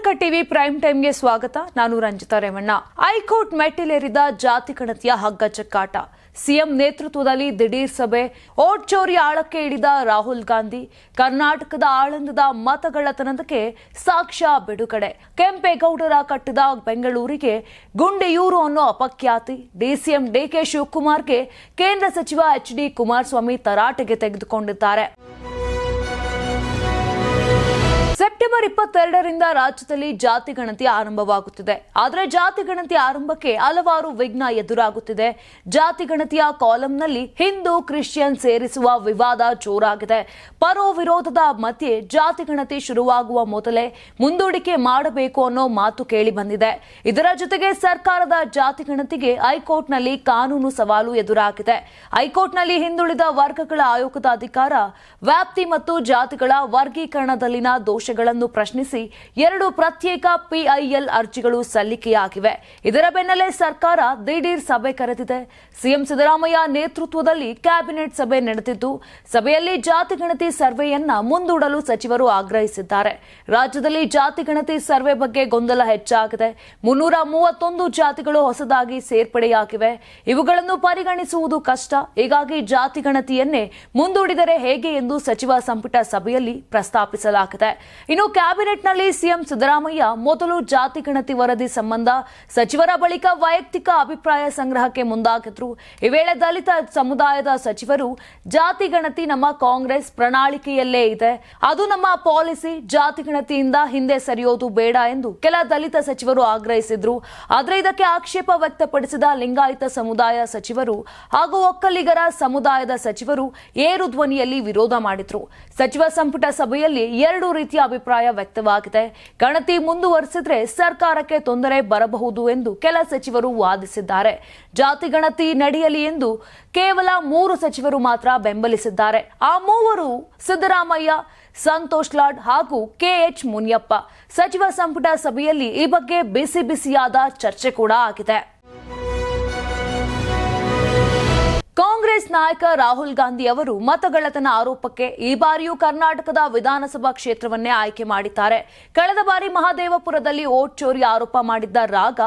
Karnataka TV prime ಟೈಮ್ಗೆ ಸ್ವಾಗತ. ನಾನು ರಂಜಿತಾ ರೇವಣ್ಣ. ಹೈಕೋರ್ಟ್ ಮೆಟ್ಟಿಲೇರಿದ ಜಾತಿ ಕಣತಿಯ ಹಗ್ಗ ಚಕ್ಕಾಟ. ಸಿಎಂ ನೇತೃತ್ವದಲ್ಲಿ ದಿಢೀರ್ ಸಭೆ. ಓಟ್ ಚೋರಿ ಆಳಕ್ಕೆ ಇಳಿದ ರಾಹುಲ್ ಗಾಂಧಿ. ಕರ್ನಾಟಕದ ಆಳಂದದ ಮತಗಳತನದಕ್ಕೆ ಸಾಕ್ಷ್ಯ ಬಿಡುಗಡೆ. ಕೆಂಪೇಗೌಡರ ಕಟ್ಟಿದ ಬೆಂಗಳೂರಿಗೆ ಗುಂಡೆಯೂರು ಅನ್ನೋ ಅಪಖ್ಯಾತಿ. ಡಿಸಿಎಂ ಡಿಕೆ ಶಿವಕುಮಾರ್ಗೆ ಕೇಂದ್ರ ಸಚಿವ ಎಚ್ ಡಿ ಕುಮಾರಸ್ವಾಮಿ ತರಾಟೆಗೆ ತೆಗೆದುಕೊಂಡಿದ್ದಾರೆ. ಸೆಪ್ಟೆಂಬರ್ ಇಪ್ಪತ್ತೆರಡರಿಂದ ರಾಜ್ಯದಲ್ಲಿ ಜಾತಿ ಗಣತಿ ಆರಂಭವಾಗುತ್ತಿದೆ. ಆದರೆ ಜಾತಿ ಗಣತಿ ಆರಂಭಕ್ಕೆ ಹಲವಾರು ವಿಘ್ನ ಎದುರಾಗುತ್ತಿದೆ. ಜಾತಿ ಗಣತಿಯ ಕಾಲಂನಲ್ಲಿ ಹಿಂದೂ, ಕ್ರಿಶ್ಚಿಯನ್ ಸೇರಿಸುವ ವಿವಾದ ಜೋರಾಗಿದೆ. ಪರೋ ವಿರೋಧದ ಮಧ್ಯೆ ಜಾತಿ ಗಣತಿ ಶುರುವಾಗುವ ಮೊದಲೇ ಮುಂದೂಡಿಕೆ ಮಾಡಬೇಕು ಅನ್ನೋ ಮಾತು ಕೇಳಿ ಬಂದಿದೆ. ಇದರ ಜೊತೆಗೆ ಸರ್ಕಾರದ ಜಾತಿ ಗಣತಿಗೆ ಹೈಕೋರ್ಟ್ನಲ್ಲಿ ಕಾನೂನು ಸವಾಲು ಎದುರಾಗಿದೆ. ಹೈಕೋರ್ಟ್ನಲ್ಲಿ ಹಿಂದುಳಿದ ವರ್ಗಗಳ ಆಯೋಗದ ಅಧಿಕಾರ, ವ್ಯಾಪ್ತಿ ಮತ್ತು ಜಾತಿಗಳ ವರ್ಗೀಕರಣದಲ್ಲಿನ ದೋಷಗಳನ್ನು ಪ್ರಶ್ನಿಸಿ ಎರಡು ಪ್ರತ್ಯೇಕ ಪಿಐಎಲ್ ಅರ್ಜಿಗಳು ಸಲ್ಲಿಕೆಯಾಗಿವೆ. ಇದರ ಬೆನ್ನಲ್ಲೇ ಸರ್ಕಾರ ದಿಢೀರ್ ಸಭೆ ಕರೆದಿದೆ. ಸಿಎಂ ಸಿದ್ದರಾಮಯ್ಯ ನೇತೃತ್ವದಲ್ಲಿ ಕ್ಯಾಬಿನೆಟ್ ಸಭೆ ನಡೆದಿದ್ದು, ಸಭೆಯಲ್ಲಿ ಜಾತಿ ಗಣತಿ ಸರ್ವೆಯನ್ನ ಮುಂದೂಡಲು ಸಚಿವರು ಆಗ್ರಹಿಸಿದ್ದಾರೆ. ರಾಜ್ಯದಲ್ಲಿ ಜಾತಿ ಗಣತಿ ಸರ್ವೆ ಬಗ್ಗೆ ಗೊಂದಲ ಹೆಚ್ಚಾಗಿದೆ. ಮುನ್ನೂರ ಮೂವತ್ತೊಂದು ಜಾತಿಗಳು ಹೊಸದಾಗಿ ಸೇರ್ಪಡೆಯಾಗಿವೆ. ಇವುಗಳನ್ನು ಪರಿಗಣಿಸುವುದು ಕಷ್ಟ. ಹೀಗಾಗಿ ಜಾತಿ ಗಣತಿಯನ್ನೇ ಮುಂದೂಡಿದರೆ ಹೇಗೆ ಎಂದು ಸಚಿವ ಸಂಪುಟ ಸಭೆಯಲ್ಲಿ ಪ್ರಸ್ತಾಪಿಸಲಾಗಿದೆ. ಇನ್ನು ಕ್ಯಾಬಿನೆಟ್ನಲ್ಲಿ ಸಿಎಂ ಸಿದ್ದರಾಮಯ್ಯ ಮೊದಲು ಜಾತಿ ಗಣತಿ ವರದಿ ಸಂಬಂಧ ಸಚಿವರ ಬಳಿಕ ವೈಯಕ್ತಿಕ ಅಭಿಪ್ರಾಯ ಸಂಗ್ರಹಕ್ಕೆ ಮುಂದಾಗಿದ್ರು. ಈ ವೇಳೆ ದಲಿತ ಸಮುದಾಯದ ಸಚಿವರು, ಜಾತಿ ಗಣತಿ ನಮ್ಮ ಕಾಂಗ್ರೆಸ್ ಪ್ರಣಾಳಿಕೆಯಲ್ಲೇ ಇದೆ. ಅದು ನಮ್ಮ ಪಾಲಿಸಿ, ಜಾತಿ ಗಣತಿಯಿಂದ ಹಿಂದೆ ಸರಿಯೋದು ಬೇಡ ಎಂದು ಕೆಲ ದಲಿತ ಸಚಿವರು ಆಗ್ರಹಿಸಿದ್ರು. ಆದರೆ ಇದಕ್ಕೆ ಆಕ್ಷೇಪ ವ್ಯಕ್ತಪಡಿಸಿದ ಲಿಂಗಾಯತ ಸಮುದಾಯ ಸಚಿವರು ಹಾಗೂ ಒಕ್ಕಲಿಗರ ಸಮುದಾಯದ ಸಚಿವರು ಏರು ಧ್ವನಿಯಲ್ಲಿ ವಿರೋಧ ಮಾಡಿದ್ರು. ಸಚಿವ ಸಂಪುಟ ಸಭೆಯಲ್ಲಿ ಎರಡು ರೀತಿಯ ಅಭಿಪ್ರಾಯ ವ್ಯಕ್ತವಾಗಿದೆ. ಗಣತಿ ಮುಂದುವರೆಸಿದ್ರೆ ಸರ್ಕಾರಕ್ಕೆ ತೊಂದರೆ ಬರಬಹುದು ಎಂದು ಕೆಲ ಸಚಿವರು ವಾದಿಸಿದ್ದಾರೆ. ಜಾತಿ ಗಣತಿ ನಡೆಯಲಿ ಎಂದು ಕೇವಲ ಮೂರು ಸಚಿವರು ಮಾತ್ರ ಬೆಂಬಲಿಸಿದ್ದಾರೆ. ಆ ಮೂವರು ಸಿದ್ದರಾಮಯ್ಯ, ಸಂತೋಷ್ ಲಾಡ್ ಹಾಗೂ ಕೆಎಚ್ ಮುನಿಯಪ್ಪ. ಸಚಿವ ಸಂಪುಟ ಸಭೆಯಲ್ಲಿ ಈ ಬಗ್ಗೆ ಬಿಸಿ ಬಿಸಿಯಾದ ಚರ್ಚೆ ಕೂಡ ಆಗಿದೆ. ಕಾಂಗ್ರೆಸ್ ನಾಯಕ ರಾಹುಲ್ ಗಾಂಧಿ ಅವರು ಮತಗಳತನ ಆರೋಪಕ್ಕೆ ಈ ಬಾರಿಯೂ ಕರ್ನಾಟಕದ ವಿಧಾನಸಭಾ ಕ್ಷೇತ್ರವನ್ನೇ ಆಯ್ಕೆ ಮಾಡಿದ್ದಾರೆ. ಕಳೆದ ಬಾರಿ ಮಹಾದೇವಪುರದಲ್ಲಿ ಓಟ್ ಚೋರಿ ಆರೋಪ ಮಾಡಿದ್ದ ರಾಗ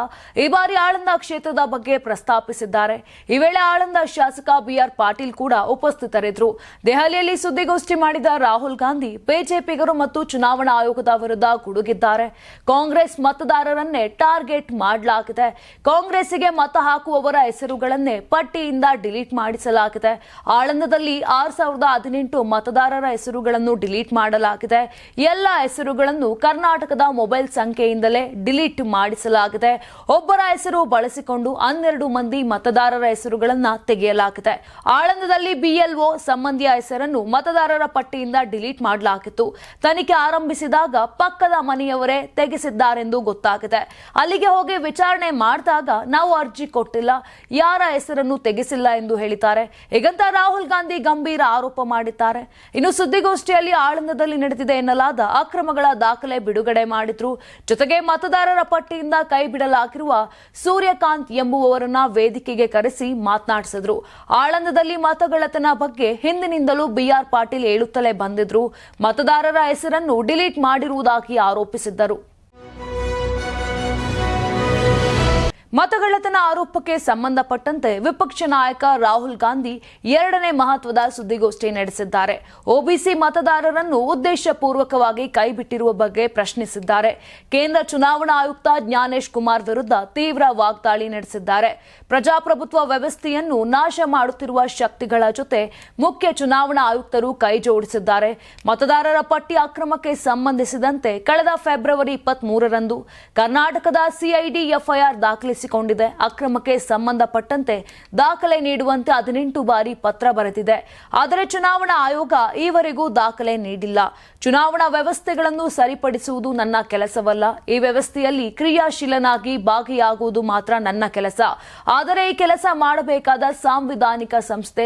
ಈ ಬಾರಿ ಆಳಂದ ಕ್ಷೇತ್ರದ ಬಗ್ಗೆ ಪ್ರಸ್ತಾಪಿಸಿದ್ದಾರೆ. ಈ ವೇಳೆ ಆಳಂದ ಶಾಸಕ ಬಿಆರ್ ಪಾಟೀಲ್ ಕೂಡ ಉಪಸ್ಥಿತರಿದ್ದರು. ದೆಹಲಿಯಲ್ಲಿ ಸುದ್ದಿಗೋಷ್ಠಿ ಮಾಡಿದ ರಾಹುಲ್ ಗಾಂಧಿ ಬಿಜೆಪಿಗರು ಮತ್ತು ಚುನಾವಣಾ ಆಯೋಗದ ವಿರುದ್ಧ ಗುಡುಗಿದ್ದಾರೆ. ಕಾಂಗ್ರೆಸ್ ಮತದಾರರನ್ನೇ ಟಾರ್ಗೆಟ್ ಮಾಡಲಾಗಿದೆ. ಕಾಂಗ್ರೆಸ್ಸಿಗೆ ಮತ ಹಾಕುವವರ ಹೆಸರುಗಳನ್ನೇ ಪಟ್ಟಿಯಿಂದ ಡಿಲೀಟ್ ಮಾಡಿಸಲಾಗಿದೆ. ಆಳಂದದಲ್ಲಿ ಆರ್ ಸಾವಿರದ ಹದಿನೆಂಟು ಮತದಾರರ ಹೆಸರುಗಳನ್ನು ಡಿಲೀಟ್ ಮಾಡಲಾಗಿದೆ. ಎಲ್ಲ ಹೆಸರುಗಳನ್ನು ಕರ್ನಾಟಕದ ಮೊಬೈಲ್ ಸಂಖ್ಯೆಯಿಂದಲೇ ಡಿಲೀಟ್ ಮಾಡಿಸಲಾಗಿದೆ. ಒಬ್ಬರ ಹೆಸರು ಬಳಸಿಕೊಂಡು ಹನ್ನೆರಡು ಮಂದಿ ಮತದಾರರ ಹೆಸರುಗಳನ್ನು ತೆಗೆಯಲಾಗಿದೆ. ಆಳಂದದಲ್ಲಿ ಬಿಎಲ್ಒ ಸಂಬಂಧಿಯ ಹೆಸರನ್ನು ಮತದಾರರ ಪಟ್ಟಿಯಿಂದ ಡಿಲೀಟ್ ಮಾಡಲಾಗಿತ್ತು. ತನಿಖೆ ಆರಂಭಿಸಿದಾಗ ಪಕ್ಕದ ಮನೆಯವರೇ ತೆಗೆಸಿದ್ದಾರೆಂದು ಗೊತ್ತಾಗಿದೆ. ಅಲ್ಲಿಗೆ ಹೋಗಿ ವಿಚಾರಣೆ ಮಾಡಿದಾಗ ನಾವು ಅರ್ಜಿ ಕೊಟ್ಟಿಲ್ಲ. ಯಾರ ಹೆಸರನ್ನು ತೆಗೆಸಿಲ್ಲ ಎಂದು ಹೇಳಿದ್ದಾರೆ. ಹೀಗಂತ ರಾಹುಲ್ ಗಾಂಧಿ ಗಂಭೀರ ಆರೋಪ ಮಾಡಿದ್ದಾರೆ. ಇನ್ನು ಸುದ್ದಿಗೋಷ್ಠಿಯಲ್ಲಿ ಆಳಂದದಲ್ಲಿ ನಡೆದಿದೆ ಎನ್ನಲಾದ ಅಕ್ರಮಗಳ ದಾಖಲೆ ಬಿಡುಗಡೆ ಮಾಡಿದ್ರು. ಜೊತೆಗೆ ಮತದಾರರ ಪಟ್ಟಿಯಿಂದ ಕೈ ಬಿಡಲಾಗಿರುವ ಸೂರ್ಯಕಾಂತ್ ಎಂಬುವವರನ್ನ ವೇದಿಕೆಗೆ ಕರೆಸಿ ಮಾತನಾಡಿಸಿದ್ರು. ಆಳಂದದಲ್ಲಿ ಮತಗಳತನ ಬಗ್ಗೆ ಹಿಂದಿನಿಂದಲೂ ಬಿಆರ್ ಪಾಟೀಲ್ ಹೇಳುತ್ತಲೇ ಬಂದಿದ್ರು. ಮತದಾರರ ಹೆಸರನ್ನು ಡಿಲೀಟ್ ಮಾಡಿರುವುದಾಗಿ ಆರೋಪಿಸಿದ್ದರು. ಮತಗಳ್ಳತನ ಆರೋಪಕ್ಕೆ ಸಂಬಂಧಪಟ್ಟಂತೆ ವಿಪಕ್ಷ ನಾಯಕ ರಾಹುಲ್ ಗಾಂಧಿ ಎರಡನೇ ಮಹತ್ವದ ಸುದ್ದಿಗೋಷ್ಠಿ ನಡೆಸಿದ್ದಾರೆ. ಒಬಿಸಿ ಮತದಾರರನ್ನು ಉದ್ದೇಶಪೂರ್ವಕವಾಗಿ ಕೈಬಿಟ್ಟಿರುವ ಬಗ್ಗೆ ಪ್ರಶ್ನಿಸಿದ್ದಾರೆ. ಕೇಂದ್ರ ಚುನಾವಣಾ ಆಯುಕ್ತ ಜ್ಞಾನೇಶ್ ಕುಮಾರ್ ವಿರುದ್ಧ ತೀವ್ರ ವಾಗ್ದಾಳಿ ನಡೆಸಿದ್ದಾರೆ. ಪ್ರಜಾಪ್ರಭುತ್ವ ವ್ಯವಸ್ಥೆಯನ್ನು ನಾಶ ಮಾಡುತ್ತಿರುವ ಶಕ್ತಿಗಳ ಜೊತೆ ಮುಖ್ಯ ಚುನಾವಣಾ ಆಯುಕ್ತರು ಕೈ ಜೋಡಿಸಿದ್ದಾರೆ ಮತದಾರರ ಪಟ್ಟಿ ಅಕ್ರಮಕ್ಕೆ ಸಂಬಂಧಿಸಿದಂತೆ ಕಳೆದ ಫೆಬ್ರವರಿ ಇಪ್ಪತ್ತ್ ಮೂರರಂದು ಕರ್ನಾಟಕದ ಸಿಐಡಿ ಎಫ್ಐಆರ್ ದಾಖಲಿಸಿಕೊಂಡಿದೆ ಅಕ್ರಮಕ್ಕೆ ಸಂಬಂಧಪಟ್ಟಂತೆ ದಾಖಲೆ ನೀಡುವಂತೆ ಹದಿನೆಂಟು ಬಾರಿ ಪತ್ರ ಬರೆದಿದೆ. ಆದರೆ ಚುನಾವಣಾ ಆಯೋಗ ಈವರೆಗೂ ದಾಖಲೆ ನೀಡಿಲ್ಲ. ಚುನಾವಣಾ ವ್ಯವಸ್ಥೆಗಳನ್ನು ಸರಿಪಡಿಸುವುದು ನನ್ನ ಕೆಲಸವಲ್ಲ. ಈ ವ್ಯವಸ್ಥೆಯಲ್ಲಿ ಕ್ರಿಯಾಶೀಲನಾಗಿ ಭಾಗಿಯಾಗುವುದು ಮಾತ್ರ ನನ್ನ ಕೆಲಸ. ಆದರೆ ಈ ಕೆಲಸ ಮಾಡಬೇಕಾದ ಸಾಂವಿಧಾನಿಕ ಸಂಸ್ಥೆ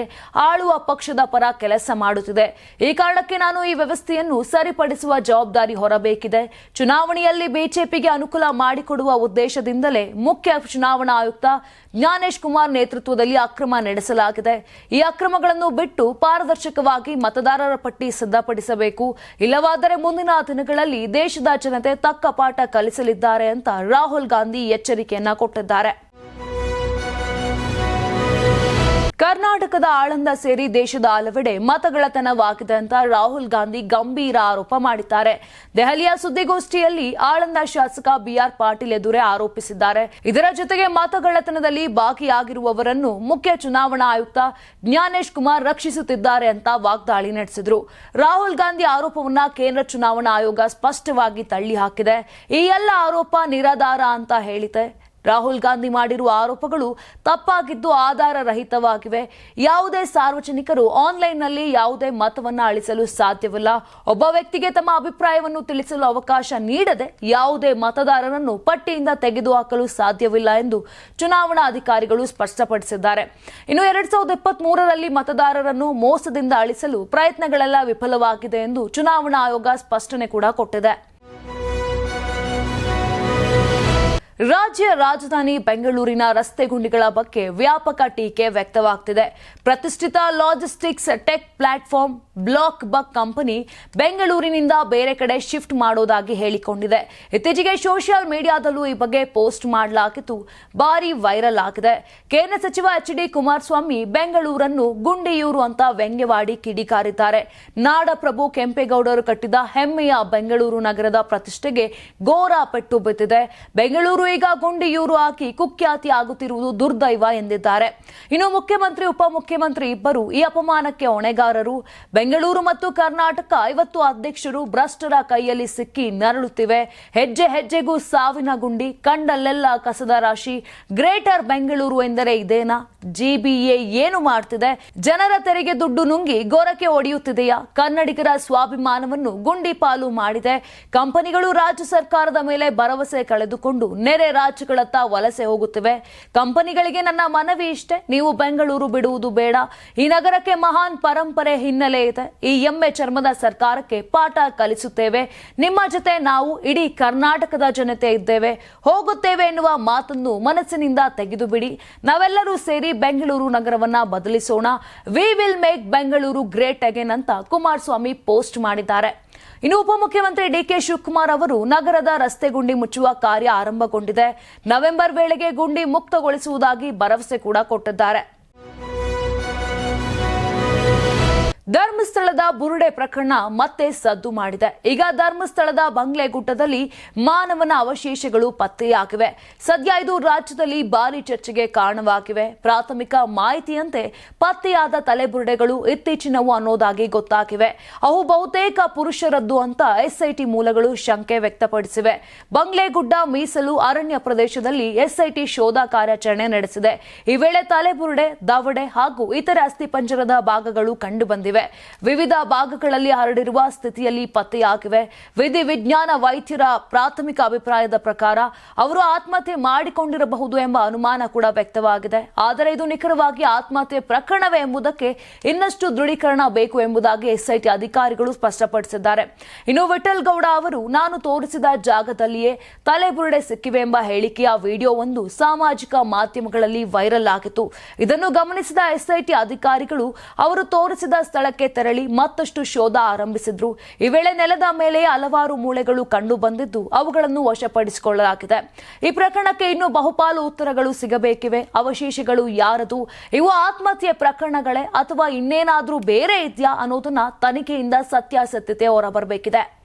ಆಳುವ ಪಕ್ಷದ ಪರ ಕೆಲಸ ಮಾಡುತ್ತಿದೆ. ಈ ಕಾರಣಕ್ಕೆ ನಾನು ಈ ವ್ಯವಸ್ಥೆಯನ್ನು ಸರಿಪಡಿಸುವ ಜವಾಬ್ದಾರಿ ಹೊರಬೇಕಿದೆ. ಚುನಾವಣೆಯಲ್ಲಿ ಬಿಜೆಪಿಗೆ ಅನುಕೂಲ ಮಾಡಿಕೊಡುವ ಉದ್ದೇಶದಿಂದಲೇ ಮುಖ್ಯ ಚುನಾವಣಾ ಆಯುಕ್ತ ಜ್ಞಾನೇಶ್ ಕುಮಾರ್ ನೇತೃತ್ವದಲ್ಲಿ ಅಕ್ರಮ ನಡೆಸಲಾಗಿದೆ. ಈ ಅಕ್ರಮಗಳನ್ನು ಬಿಟ್ಟು ಪಾರದರ್ಶಕವಾಗಿ ಮತದಾರರ ಪಟ್ಟಿ ಸಿದ್ಧಪಡಿಸಬೇಕು. ಇಲ್ಲವಾದರೆ ಮುಂದಿನ ದಿನಗಳಲ್ಲಿ ದೇಶದ ಜನತೆ ತಕ್ಕ ಪಾಠ ಕಲಿಸಲಿದ್ದಾರೆ ಅಂತ ರಾಹುಲ್ ಗಾಂಧಿ ಎಚ್ಚರಿಕೆಯನ್ನ ಕೊಟ್ಟಿದ್ದಾರೆ. ಕರ್ನಾಟಕದ ಆಳಂದ ಸೇರಿ ದೇಶದ ಹಲವೆಡೆ ಮತಗಳತನವಾಗಿದೆ ಅಂತ ರಾಹುಲ್ ಗಾಂಧಿ ಗಂಭೀರ ಆರೋಪ ಮಾಡಿದ್ದಾರೆ. ದೆಹಲಿಯ ಸುದ್ದಿಗೋಷ್ಠಿಯಲ್ಲಿ ಆಳಂದ ಶಾಸಕ ಬಿಆರ್ ಪಾಟೀಲ್ ಎದುರೇ ಆರೋಪಿಸಿದ್ದಾರೆ. ಇದರ ಜೊತೆಗೆ ಮತಗಳತನದಲ್ಲಿ ಬಾಕಿಯಾಗಿರುವವರನ್ನು ಮುಖ್ಯ ಚುನಾವಣಾ ಆಯುಕ್ತ ಜ್ಞಾನೇಶ್ ಕುಮಾರ್ ರಕ್ಷಿಸುತ್ತಿದ್ದಾರೆ ಅಂತ ವಾಗ್ದಾಳಿ ನಡೆಸಿದ್ರು. ರಾಹುಲ್ ಗಾಂಧಿ ಆರೋಪವನ್ನ ಕೇಂದ್ರ ಚುನಾವಣಾ ಆಯೋಗ ಸ್ಪಷ್ಟವಾಗಿ ತಳ್ಳಿ ಹಾಕಿದೆ ಈ ಎಲ್ಲ ಆರೋಪ ನಿರಾಧಾರ ಅಂತ ಹೇಳಿದೆ ರಾಹುಲ್ ಗಾಂಧಿ ಮಾಡಿರುವ ಆರೋಪಗಳು ತಪ್ಪಾಗಿದ್ದು ಆಧಾರ ರಹಿತವಾಗಿವೆ ಯಾವುದೇ ಸಾರ್ವಜನಿಕರು ಆನ್ಲೈನ್ನಲ್ಲಿ ಯಾವುದೇ ಮತವನ್ನು ಅಳಿಸಲು ಸಾಧ್ಯವಿಲ್ಲ. ಒಬ್ಬ ವ್ಯಕ್ತಿಗೆ ತಮ್ಮ ಅಭಿಪ್ರಾಯವನ್ನು ತಿಳಿಸಲು ಅವಕಾಶ ನೀಡದೆ ಯಾವುದೇ ಮತದಾರರನ್ನು ಪಟ್ಟಿಯಿಂದ ತೆಗೆದುಹಾಕಲು ಸಾಧ್ಯವಿಲ್ಲ ಎಂದು ಚುನಾವಣಾ ಅಧಿಕಾರಿಗಳು ಸ್ಪಷ್ಟಪಡಿಸಿದ್ದಾರೆ. ಇನ್ನು ಎರಡ್ ಸಾವಿರದ ಇಪ್ಪತ್ತ್ ಮತದಾರರನ್ನು ಮೋಸದಿಂದ ಅಳಿಸಲು ಪ್ರಯತ್ನಗಳೆಲ್ಲ ವಿಫಲವಾಗಿದೆ ಎಂದು ಚುನಾವಣಾ ಆಯೋಗ ಸ್ಪಷ್ಟನೆ ಕೂಡ ಕೊಟ್ಟಿದೆ. ರಾಜ್ಯ ರಾಜಧಾನಿ ಬೆಂಗಳೂರಿನ ರಸ್ತೆ ಗುಂಡಿಗಳ ಬಗ್ಗೆ ವ್ಯಾಪಕ ಟೀಕೆ ವ್ಯಕ್ತವಾಗ್ತಿದೆ. ಪ್ರತಿಷ್ಠಿತ logistics tech platform BlackBuck company ಬೆಂಗಳೂರಿನಿಂದ ಬೇರೆ ಕಡೆ ಶಿಫ್ಟ್ ಮಾಡೋದಾಗಿ ಹೇಳಿಕೊಂಡಿದೆ. ಇತ್ತೀಚೆಗೆ ಸೋಷಿಯಲ್ ಮೀಡಿಯಾದಲ್ಲೂ ಈ ಬಗ್ಗೆ ಪೋಸ್ಟ್ ಮಾಡಲಾಗಿದ್ದು ಭಾರಿ ವೈರಲ್ ಆಗಿದೆ. ಕೇಂದ್ರ ಸಚಿವ ಎಚ್ ಡಿ ಕುಮಾರಸ್ವಾಮಿ ಬೆಂಗಳೂರನ್ನು ಗುಂಡಿಯೂರು ಅಂತ ವ್ಯಂಗ್ಯವಾಡಿ ಕಿಡಿಕಾರಿದ್ದಾರೆ. ನಾಡಪ್ರಭು ಕೆಂಪೇಗೌಡರು ಕಟ್ಟಿದ ಹೆಮ್ಮೆಯ ಬೆಂಗಳೂರು ನಗರದ ಪ್ರತಿಷ್ಠೆಗೆ ಘೋರ ಪೆಟ್ಟು ಬಿದ್ದಿದೆ. ಬೆಂಗಳೂರು ಈಗ ಗುಂಡಿಯೂರು ಹಾಕಿ ಕುಖ್ಯಾತಿ ಆಗುತ್ತಿರುವುದು ದುರ್ದೈವ ಎಂದಿದ್ದಾರೆ. ಇನ್ನು ಮುಖ್ಯಮಂತ್ರಿ, ಉಪಮುಖ್ಯಮಂತ್ರಿ ಇಬ್ಬರು ಈ ಅಪಮಾನಕ್ಕೆ ಹೊಣೆಗಾರರು. ಬೆಂಗಳೂರು ಮತ್ತು ಕರ್ನಾಟಕ ಐವತ್ತು ಅಧ್ಯಕ್ಷರು ಭ್ರಷ್ಟರ ಕೈಯಲ್ಲಿ ಸಿಕ್ಕಿ ನರಳುತ್ತಿವೆ. ಹೆಜ್ಜೆ ಹೆಜ್ಜೆಗೂ ಸಾವಿನ ಗುಂಡಿ, ಕಂಡಲ್ಲೆಲ್ಲ ಕಸದ ರಾಶಿ. ಗ್ರೇಟರ್ ಬೆಂಗಳೂರು ಎಂದರೆ ಇದೇನಾ? ಜಿಬಿಎ ಏನು ಮಾಡ್ತಿದೆ? ಜನರ ತೆರಿಗೆ ದುಡ್ಡು ನುಂಗಿ ಗೋರಕ್ಕೆ ಒಡೆಯುತ್ತಿದೆಯಾ? ಕನ್ನಡಿಗರ ಸ್ವಾಭಿಮಾನವನ್ನು ಗುಂಡಿ ಪಾಲು ಮಾಡಿದೆ. ಕಂಪನಿಗಳು ರಾಜ್ಯ ಸರ್ಕಾರದ ಮೇಲೆ ಭರವಸೆ ಕಳೆದುಕೊಂಡು ನೆರೆ ರಾಜ್ಯಗಳತ್ತ ವಲಸೆ ಹೋಗುತ್ತಿವೆ. ಕಂಪನಿಗಳಿಗೆ ನನ್ನ ಮನವಿ ಇಷ್ಟೆ. ನೀವು ಬೆಂಗಳೂರು ಬಿಡುವುದು ಬೇಡ. ಈ ನಗರಕ್ಕೆ ಮಹಾನ್ ಪರಂಪರೆ ಹಿನ್ನೆಲೆ ಇದೆ. ಈ ಎಮ್ಮೆ ಚರ್ಮದ ಸರ್ಕಾರಕ್ಕೆ ಪಾಠ ಕಲಿಸುತ್ತೇವೆ. ನಿಮ್ಮ ಜೊತೆ ನಾವು ಇಡೀ ಕರ್ನಾಟಕದ ಜನತೆ ಇದ್ದೇವೆ. ಹೋಗುತ್ತೇವೆ ಎನ್ನುವ ಮಾತನ್ನು ಮನಸ್ಸಿನಿಂದ ತೆಗೆದು ಬಿಡಿ ನಾವೆಲ್ಲರೂ ಸೇರಿ ಬೆಂಗಳೂರು ನಗರವನ್ನ ಬದಲಿಸೋಣ. We will make Bengaluru great again ಅಂತ ಕುಮಾರಸ್ವಾಮಿ ಪೋಸ್ಟ್ ಮಾಡಿದ್ದಾರೆ. ಇನ್ನು ಉಪಮುಖ್ಯಮಂತ್ರಿ ಡಿಕೆ ಶಿವಕುಮಾರ್ ಅವರು ನಗರದ ರಸ್ತೆ ಗುಂಡಿ ಮುಚ್ಚುವ ಕಾರ್ಯ ಆರಂಭಗೊಂಡಿದೆ. ನವೆಂಬರ್ ವೇಳೆಗೆ ಗುಂಡಿ ಮುಕ್ತಗೊಳಿಸುವುದಾಗಿ ಭರವಸೆ ಕೂಡ ಕೊಟ್ಟಿದ್ದಾರೆ. ಧರ್ಮಸ್ಥಳದ ಬುರುಡೆ ಪ್ರಕರಣ ಮತ್ತೆ ಸದ್ದು ಮಾಡಿದೆ. ಈಗ ಧರ್ಮಸ್ಥಳದ ಬಂಗ್ಲೆಗುಡ್ಡದಲ್ಲಿ ಮಾನವನ ಅವಶೇಷಗಳು ಪತ್ತೆಯಾಗಿವೆ. ಸದ್ಯ ಇದು ರಾಜ್ಯದಲ್ಲಿ ಭಾರಿ ಚರ್ಚೆಗೆ ಕಾರಣವಾಗಿವೆ. ಪ್ರಾಥಮಿಕ ಮಾಹಿತಿಯಂತೆ ಪತ್ತೆಯಾದ ತಲೆಬುರುಡೆಗಳು ಇತ್ತೀಚಿನವು ಅನ್ನೋದಾಗಿ ಗೊತ್ತಾಗಿವೆ. ಅವು ಬಹುತೇಕ ಪುರುಷರದ್ದು ಅಂತ ಎಸ್ಐಟಿ ಮೂಲಗಳು ಶಂಕೆ ವ್ಯಕ್ತಪಡಿಸಿವೆ. ಬಂಗ್ಲೆಗುಡ್ಡ ಮೀಸಲು ಅರಣ್ಯ ಪ್ರದೇಶದಲ್ಲಿ ಎಸ್ಐಟಿ ಶೋಧ ಕಾರ್ಯಾಚರಣೆ ನಡೆಸಿದೆ. ಈ ವೇಳೆ ತಲೆಬುರುಡೆ, ದವಡೆ ಹಾಗೂ ಇತರ ಅಸ್ಥಿಪಂಜರದ ಭಾಗಗಳು ಕಂಡುಬಂದಿವೆ. ವಿವಿಧ ಭಾಗಗಳಲ್ಲಿ ಹರಡಿರುವ ಸ್ಥಿತಿಯಲ್ಲಿ ಪತ್ತೆಯಾಗಿವೆ ವಿಧಿ ವಿಜ್ಞಾನ ವೈದ್ಯರ ಪ್ರಾಥಮಿಕ ಅಭಿಪ್ರಾಯದ ಪ್ರಕಾರ ಅವರು ಆತ್ಮಹತ್ಯೆ ಮಾಡಿಕೊಂಡಿರಬಹುದು ಎಂಬ ಅನುಮಾನ ಕೂಡ ವ್ಯಕ್ತವಾಗಿದೆ. ಆದರೆ ಇದು ನಿಖರವಾಗಿ ಆತ್ಮಹತ್ಯೆ ಪ್ರಕರಣವೇ ಎಂಬುದಕ್ಕೆ ಇನ್ನಷ್ಟು ದೃಢೀಕರಣ ಬೇಕು ಎಂಬುದಾಗಿ ಎಸ್ಐಟಿ ಅಧಿಕಾರಿಗಳು ಸ್ಪಷ್ಟಪಡಿಸಿದ್ದಾರೆ. ಇನ್ನು ವಿಠಲ್ ಗೌಡ ಅವರು, ನಾನು ತೋರಿಸಿದ ಜಾಗದಲ್ಲಿಯೇ ತಲೆಬುರುಡೆ ಸಿಕ್ಕಿವೆ ಎಂಬ ಹೇಳಿಕೆಯ ವಿಡಿಯೋವೊಂದು ಸಾಮಾಜಿಕ ಮಾಧ್ಯಮಗಳಲ್ಲಿ ವೈರಲ್ ಆಗಿತ್ತು. ಇದನ್ನು ಗಮನಿಸಿದ ಎಸ್ಐಟಿ ಅಧಿಕಾರಿಗಳು, ಅವರು ತೋರಿಸಿದ ಸ್ಥಳಕ್ಕೆ ತೆರಳಿ ಮತ್ತಷ್ಟು ಶೋಧ ಆರಂಭಿಸಿದ್ರು. ಈ ವೇಳೆ ನೆಲದ ಮೇಲೆ ಹಲವಾರು ಮೂಳೆಗಳು ಕಂಡು ಬಂದಿದ್ದು ಅವುಗಳನ್ನು ವಶಪಡಿಸಿಕೊಳ್ಳಲಾಗಿದೆ. ಈ ಪ್ರಕರಣಕ್ಕೆ ಇನ್ನು ಬಹುಪಾಲು ಉತ್ತರಗಳು ಸಿಗಬೇಕಿವೆ. ಅವಶೇಷಗಳು ಯಾರದು, ಇವು ಆತ್ಮಹತ್ಯೆ ಪ್ರಕರಣಗಳೇ ಅಥವಾ ಇನ್ನೇನಾದ್ರೂ ಬೇರೆ ಇದೆಯಾ ಅನ್ನೋದನ್ನ ತನಿಖೆಯಿಂದ ಸತ್ಯಾಸತ್ಯತೆ ಹೊರಬರಬೇಕಿದೆ.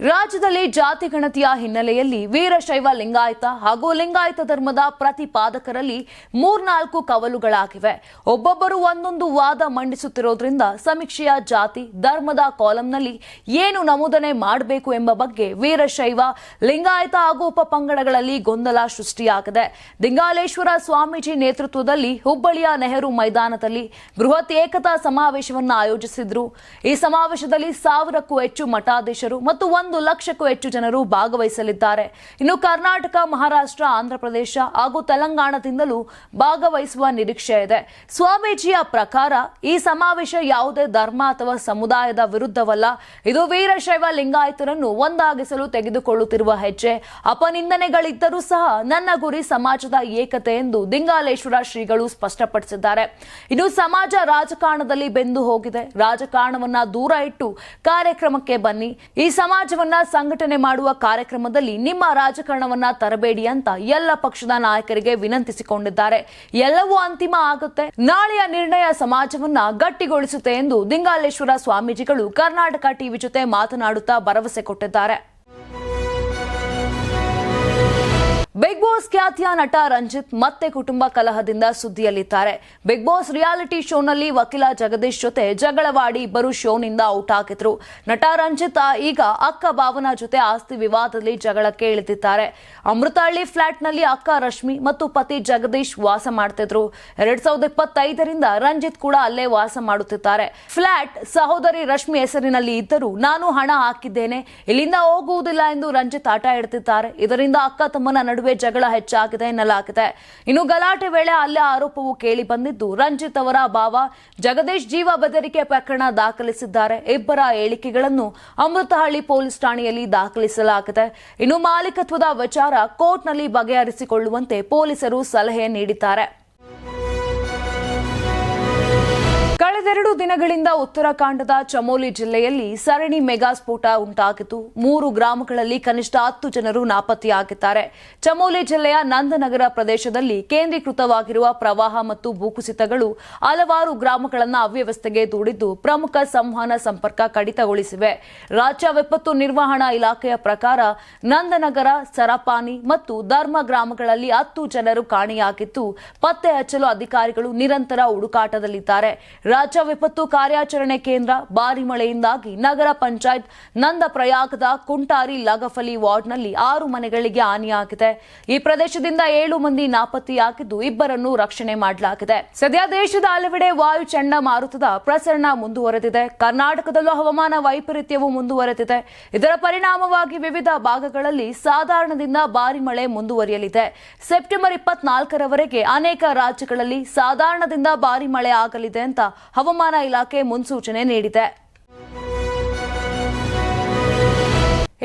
ರಾಜ್ಯದಲ್ಲಿ ಜಾತಿ ಗಣತಿಯ ಹಿನ್ನೆಲೆಯಲ್ಲಿ ವೀರಶೈವ ಲಿಂಗಾಯತ ಹಾಗೂ ಲಿಂಗಾಯತ ಧರ್ಮದ ಪ್ರತಿಪಾದಕರಲ್ಲಿ ಮೂರ್ನಾಲ್ಕು ಕವಲುಗಳಾಗಿವೆ. ಒಬ್ಬೊಬ್ಬರು ಒಂದೊಂದು ವಾದ ಮಂಡಿಸುತ್ತಿರೋದ್ರಿಂದ ಸಮೀಕ್ಷೆಯ ಜಾತಿ, ಧರ್ಮದ ಕಾಲಂನಲ್ಲಿ ಏನು ನಮೂದನೆ ಮಾಡಬೇಕು ಎಂಬ ಬಗ್ಗೆ ವೀರಶೈವ ಲಿಂಗಾಯತ ಹಾಗೂ ಉಪಪಂಗಡಗಳಲ್ಲಿ ಗೊಂದಲ ಸೃಷ್ಟಿಯಾಗಿದೆ. ದಿಂಗಾಲೇಶ್ವರ ಸ್ವಾಮೀಜಿ ನೇತೃತ್ವದಲ್ಲಿ ಹುಬ್ಬಳ್ಳಿಯ ನೆಹರು ಮೈದಾನದಲ್ಲಿ ಬೃಹತ್ ಏಕತಾ ಸಮಾವೇಶವನ್ನು ಆಯೋಜಿಸಿದ್ರು. ಈ ಸಮಾವೇಶದಲ್ಲಿ ಸಾವಿರಕ್ಕೂ ಹೆಚ್ಚು ಮಠಾಧೀಶರು ಮತ್ತು ಒಂದು ಲಕ್ಷಕ್ಕೂ ಹೆಚ್ಚು ಜನರು ಭಾಗವಹಿಸಲಿದ್ದಾರೆ. ಇನ್ನು ಕರ್ನಾಟಕ, ಮಹಾರಾಷ್ಟ್ರ, ಆಂಧ್ರಪ್ರದೇಶ ಹಾಗೂ ತೆಲಂಗಾಣದಿಂದಲೂ ಭಾಗವಹಿಸುವ ನಿರೀಕ್ಷೆ ಇದೆ. ಸ್ವಾಮೀಜಿಯ ಪ್ರಕಾರ ಈ ಸಮಾವೇಶ ಯಾವುದೇ ಧರ್ಮ ಅಥವಾ ಸಮುದಾಯದ ವಿರುದ್ಧವಲ್ಲ. ಇದು ವೀರಶೈವ ಲಿಂಗಾಯತರನ್ನು ಒಂದಾಗಿಸಲು ತೆಗೆದುಕೊಳ್ಳುತ್ತಿರುವ ಹೆಜ್ಜೆ. ಅಪನಿಂದನೆಗಳಿದ್ದರೂ ಸಹ ನನ್ನ ಗುರಿ ಸಮಾಜದ ಏಕತೆ ಎಂದು ದಿಂಗಾಲೇಶ್ವರ ಶ್ರೀಗಳು ಸ್ಪಷ್ಟಪಡಿಸಿದ್ದಾರೆ. ಇನ್ನು ಸಮಾಜ ರಾಜಕಾರಣದಲ್ಲಿ ಬೆಂದು ಹೋಗಿದೆ. ರಾಜಕಾರಣವನ್ನ ದೂರ ಇಟ್ಟು ಕಾರ್ಯಕ್ರಮಕ್ಕೆ ಬನ್ನಿ. ಈ ಸಮಾಜವನ್ನ ಸಂಘಟನೆ ಮಾಡುವ ಕಾರ್ಯಕ್ರಮದಲ್ಲಿ ನಿಮ್ಮ ರಾಜಕಾರಣವನ್ನ ತರಬೇಡಿ ಅಂತ ಎಲ್ಲ ಪಕ್ಷದ ನಾಯಕರಿಗೆ ವಿನಂತಿಸಿಕೊಂಡಿದ್ದಾರೆ. ಎಲ್ಲವೂ ಅಂತಿಮ ಆಗುತ್ತೆ. ನಾಳೆಯ ನಿರ್ಣಯ ಸಮಾಜವನ್ನ ಗಟ್ಟಿಗೊಳಿಸುತ್ತೆ ಎಂದು ದಿಂಗಾಲೇಶ್ವರ ಸ್ವಾಮೀಜಿಗಳು ಕರ್ನಾಟಕ ಟಿವಿ ಜೊತೆ ಮಾತನಾಡುತ್ತಾ ಭರವಸೆ ಕೊಟ್ಟಿದ್ದಾರೆ. ಬಿಗ್ ಬಾಸ್ ಖ್ಯಾತಿಯ ನಟ ರಂಜಿತ್ ಮತ್ತೆ ಕುಟುಂಬ ಕಲಹದಿಂದ ಸುದ್ದಿಯಲ್ಲಿದ್ದಾರೆ. ಬಿಗ್ ಬಾಸ್ ರಿಯಾಲಿಟಿ ಶೋನಲ್ಲಿ ವಕೀಲ ಜಗದೀಶ್ ಜೊತೆ ಜಗಳವಾಡಿ ಇಬ್ಬರು ಶೋನಿಂದ ಔಟ್ ಹಾಕಿದ್ರು ನಟ ರಂಜಿತ್ ಈಗ ಅಕ್ಕ ಭಾವನ ಜೊತೆ ಆಸ್ತಿ ವಿವಾದದಲ್ಲಿ ಜಗಳಕ್ಕೆ ಇಳಿದಿದ್ದಾರೆ. ಅಮೃತಹಳ್ಳಿ ಫ್ಲಾಟ್ನಲ್ಲಿ ಅಕ್ಕ ರಶ್ಮಿ ಮತ್ತು ಪತಿ ಜಗದೀಶ್ ವಾಸ ಮಾಡ್ತಿದ್ರು. ಎರಡ್ ಸಾವಿರದ ಇಪ್ಪತ್ತೈದರಿಂದ ರಂಜಿತ್ ಕೂಡ ಅಲ್ಲೇ ವಾಸ ಮಾಡುತ್ತಿದ್ದಾರೆ. ಫ್ಲಾಟ್ ಸಹೋದರಿ ರಶ್ಮಿ ಹೆಸರಿನಲ್ಲಿ ಇದ್ದರೂ ನಾನು ಹಣ ಹಾಕಿದ್ದೇನೆ. ಇಲ್ಲಿಂದ ಹೋಗುವುದಿಲ್ಲ ಎಂದು ರಂಜಿತ್ ಆಟ ಇಡುತ್ತಿದ್ದಾರೆ ಇದರಿಂದ ಅಕ್ಕ ತಮ್ಮನ ನಡುವೆ ಜಗಳ ಹೆಚ್ಚಾಗಿದೆ, ಎನ್ನಲಾಗಿದೆ. ಇನ್ನು ಗಲಾಟೆ ವೇಳೆ ಅಲ್ಲಿ ಆರೋಪವು ಕೇಳಿ ಬಂದಿದ್ದು, ರಂಜಿತ್ ಅವರ ಭಾವ ಜಗದೀಶ್ ಜೀವ ಬೆದರಿಕೆ ಪ್ರಕರಣ ದಾಖಲಿಸಿದ್ದಾರೆ. ಇಬ್ಬರ ಹೇಳಿಕೆಗಳನ್ನು ಅಮೃತಹಳ್ಳಿ ಪೊಲೀಸ್ ಠಾಣೆಯಲ್ಲಿ ದಾಖಲಿಸಲಾಗಿದೆ. ಇನ್ನು ಮಾಲೀಕತ್ವದ ವಿಚಾರ ಕೋರ್ಟ್ನಲ್ಲಿ ಬಗೆಹರಿಸಿಕೊಳ್ಳುವಂತೆ ಪೊಲೀಸರು ಸಲಹೆ ನೀಡಿದ್ದಾರೆ. ದಿನಗಳಿಂದ ಉತ್ತರಾಖಂಡದ ಚಮೋಲಿ ಜಿಲ್ಲೆಯಲ್ಲಿ ಸರಣಿ ಮೆಗಾ ಸ್ಫೋಟ ಉಂಟಾಗಿದ್ದು ಮೂರು ಗ್ರಾಮಗಳಲ್ಲಿ ಕನಿಷ್ಠ ಹತ್ತು ಜನರು ನಾಪತ್ತೆಯಾಗಿದ್ದಾರೆ. ಚಮೋಲಿ ಜಿಲ್ಲೆಯ ನಂದನಗರ ಪ್ರದೇಶದಲ್ಲಿ ಕೇಂದ್ರೀಕೃತವಾಗಿರುವ ಪ್ರವಾಹ ಮತ್ತು ಭೂಕುಸಿತಗಳು ಹಲವಾರು ಗ್ರಾಮಗಳನ್ನು ಅವ್ಯವಸ್ಥೆಗೆ ದೂಡಿದ್ದು ಪ್ರಮುಖ ಸಂವಹನ ಸಂಪರ್ಕ ಕಡಿತಗೊಳಿಸಿವೆ. ರಾಜ್ಯ ವಿಪತ್ತು ನಿರ್ವಹಣಾ ಇಲಾಖೆಯ ಪ್ರಕಾರ ನಂದನಗರ ಸರಪಾನಿ ಮತ್ತು ಧರ್ಮ ಗ್ರಾಮಗಳಲ್ಲಿ ಹತ್ತು ಜನರು ಕಾಣೆಯಾಗಿದ್ದು, ಪತ್ತೆ ಹಚ್ಚಲು ಅಧಿಕಾರಿಗಳು ನಿರಂತರ ಹುಡುಕಾಟದಲ್ಲಿದ್ದಾರೆ. ರಾಜ್ಯ ವಿಪತ್ತು ಕಾರ್ಯಾಚರಣೆ ಕೇಂದ್ರ ಭಾರಿ ಮಳೆಯಿಂದಾಗಿ ನಗರ ಪಂಚಾಯತ್ ನಂದ ಪ್ರಯಾಗದ ಕುಂಟಾರಿ ಲಗಫಲಿ ವಾರ್ಡ್ನಲ್ಲಿ ಆರು ಮನೆಗಳಿಗೆ ಹಾನಿಯಾಗಿದೆ. ಈ ಪ್ರದೇಶದಿಂದ ಏಳು ಮಂದಿ ನಾಪತ್ತೆಯಾಗಿದ್ದು ಇಬ್ಬರನ್ನು ರಕ್ಷಣೆ ಮಾಡಲಾಗಿದೆ. ಸದ್ಯ ದೇಶದ ಹಲವೆಡೆ ವಾಯು ಚಂಡಮಾರುತದ ಪ್ರಸರಣ ಮುಂದುವರೆದಿದೆ. ಕರ್ನಾಟಕದಲ್ಲೂ ಹವಾಮಾನ ವೈಪರೀತ್ಯವು ಮುಂದುವರೆದಿದೆ. ಇದರ ಪರಿಣಾಮವಾಗಿ ವಿವಿಧ ಭಾಗಗಳಲ್ಲಿ ಸಾಧಾರಣದಿಂದ ಭಾರಿ ಮಳೆ ಮುಂದುವರಿಯಲಿದೆ. ಸೆಪ್ಟೆಂಬರ್ ಇಪ್ಪತ್ನಾಲ್ಕರವರೆಗೆ ಅನೇಕ ರಾಜ್ಯಗಳಲ್ಲಿ ಸಾಧಾರಣದಿಂದ ಭಾರಿ ಮಳೆ ಆಗಲಿದೆ ಅಂತ ಹವಾಮಾನ ಇಲಾಖೆ ಮುನ್ಸೂಚನೆ ನೀಡಿದೆ.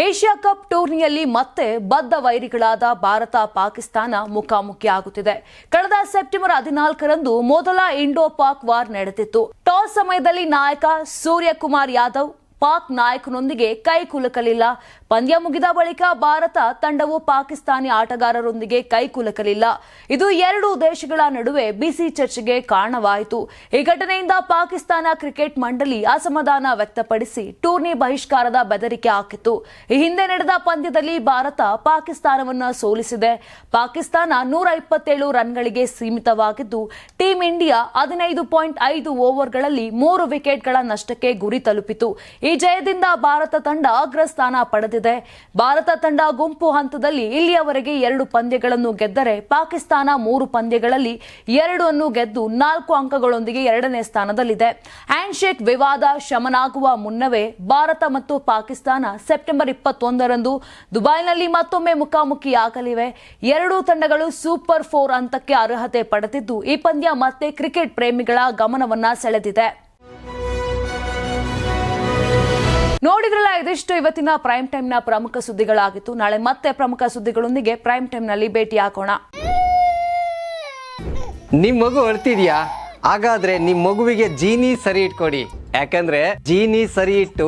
ಏಷ್ಯಾ ಕಪ್ ಟೂರ್ನಿಯಲ್ಲಿ ಮತ್ತೆ ಬದ್ಧ ವೈರಿಗಳಾದ ಭಾರತ, ಪಾಕಿಸ್ತಾನ ಮುಖಾಮುಖಿಯಾಗುತ್ತಿದೆ ಕಳೆದ ಸೆಪ್ಟೆಂಬರ್ ಹದಿನಾಲ್ಕರಂದು ಮೊದಲ ಇಂಡೋ ಪಾಕ್ ವಾರ್ ನಡೆದಿತ್ತು. ಟಾಸ್ ಸಮಯದಲ್ಲಿ ನಾಯಕ ಸೂರ್ಯಕುಮಾರ್ ಯಾದವ್ ಪಾಕ್ ನಾಯಕನೊಂದಿಗೆ ಕೈ ಕುಲುಕಲಿಲ್ಲ. ಪಂದ್ಯ ಮುಗಿದ ಬಳಿಕ ಭಾರತ ತಂಡವು ಪಾಕಿಸ್ತಾನಿ ಆಟಗಾರರೊಂದಿಗೆ ಕೈಕುಲಕಲಿಲ್ಲ. ಇದು ಎರಡು ದೇಶಗಳ ನಡುವೆ ಬಿಸಿ ಚರ್ಚೆಗೆ ಕಾರಣವಾಯಿತು. ಈ ಘಟನೆಯಿಂದ ಪಾಕಿಸ್ತಾನ ಕ್ರಿಕೆಟ್ ಮಂಡಳಿ ಅಸಮಾಧಾನ ವ್ಯಕ್ತಪಡಿಸಿ ಟೂರ್ನಿ ಬಹಿಷ್ಕಾರದ ಬೆದರಿಕೆ ಹಾಕಿತ್ತು. ಈ ಹಿಂದೆ ನಡೆದ ಪಂದ್ಯದಲ್ಲಿ ಭಾರತ ಪಾಕಿಸ್ತಾನವನ್ನು ಸೋಲಿಸಿದೆ. ಪಾಕಿಸ್ತಾನ ನೂರ ಇಪ್ಪತ್ತೇಳು ರನ್ಗಳಿಗೆ ಸೀಮಿತವಾಗಿದ್ದು, ಟೀಂ ಇಂಡಿಯಾ ಹದಿನೈದು ಪಾಯಿಂಟ್ ಐದು ಓವರ್ಗಳಲ್ಲಿ ಮೂರು ವಿಕೆಟ್ಗಳ ನಷ್ಟಕ್ಕೆ ಗುರಿ ತಲುಪಿತು. ಈ ಜಯದಿಂದ ಭಾರತ ತಂಡ ಅಗ್ರಸ್ಥಾನ ಪಡೆದಿದೆ. ಭಾರತ ತಂಡ ಗುಂಪು ಹಂತದಲ್ಲಿ ಇಲ್ಲಿಯವರೆಗೆ ಎರಡು ಪಂದ್ಯಗಳನ್ನು ಗೆದ್ದರೆ ಪಾಕಿಸ್ತಾನ ಮೂರು ಪಂದ್ಯಗಳಲ್ಲಿ ಎರಡನ್ನು ಗೆದ್ದು ನಾಲ್ಕು ಅಂಕಗಳೊಂದಿಗೆ ಎರಡನೇ ಸ್ಥಾನದಲ್ಲಿದೆ. ಹ್ಯಾಂಡ್ಶೇಕ್ ವಿವಾದ ಶಮನಾಗುವ ಮುನ್ನವೇ ಭಾರತ ಮತ್ತು ಪಾಕಿಸ್ತಾನ ಸೆಪ್ಟೆಂಬರ್ ಇಪ್ಪತ್ತೊಂದರಂದು ದುಬೈನಲ್ಲಿ ಮತ್ತೊಮ್ಮೆ ಮುಖಾಮುಖಿಯಾಗಲಿವೆ. ಎರಡೂ ತಂಡಗಳು ಸೂಪರ್ ಫೋರ್ ಹಂತಕ್ಕೆ ಅರ್ಹತೆ ಪಡೆದಿದ್ದು, ಈ ಪಂದ್ಯ ಮತ್ತೆ ಕ್ರಿಕೆಟ್ ಪ್ರೇಮಿಗಳ ಗಮನವನ್ನ ಸೆಳೆದಿದೆ. ನೋಡಿದ್ರಲ್ಲ, ಇದಿಷ್ಟು ಇವತ್ತಿನ ಪ್ರೈಮ್ ಟೈಮ್ನ ಪ್ರಮುಖ ಸುದ್ದಿಗಳಾಗಿತ್ತು. ನಾಳೆ ಮತ್ತೆ ಪ್ರಮುಖ ಸುದ್ದಿಗಳೊಂದಿಗೆ ಪ್ರೈಮ್ ಟೈಮ್ನಲ್ಲಿ ಭೇಟಿ ಹಾಕೋಣ ನಿಮ್ ಮಗು ಅಳ್ತಿದ್ಯಾ? ಹಾಗಾದ್ರೆ ನಿಮ್ ಮಗುವಿಗೆ ಜೀನಿ ಸರಿ ಇಟ್ಕೊಡಿ. ಯಾಕಂದ್ರೆ ಜೀನಿ ಸರಿ ಇಟ್ಟು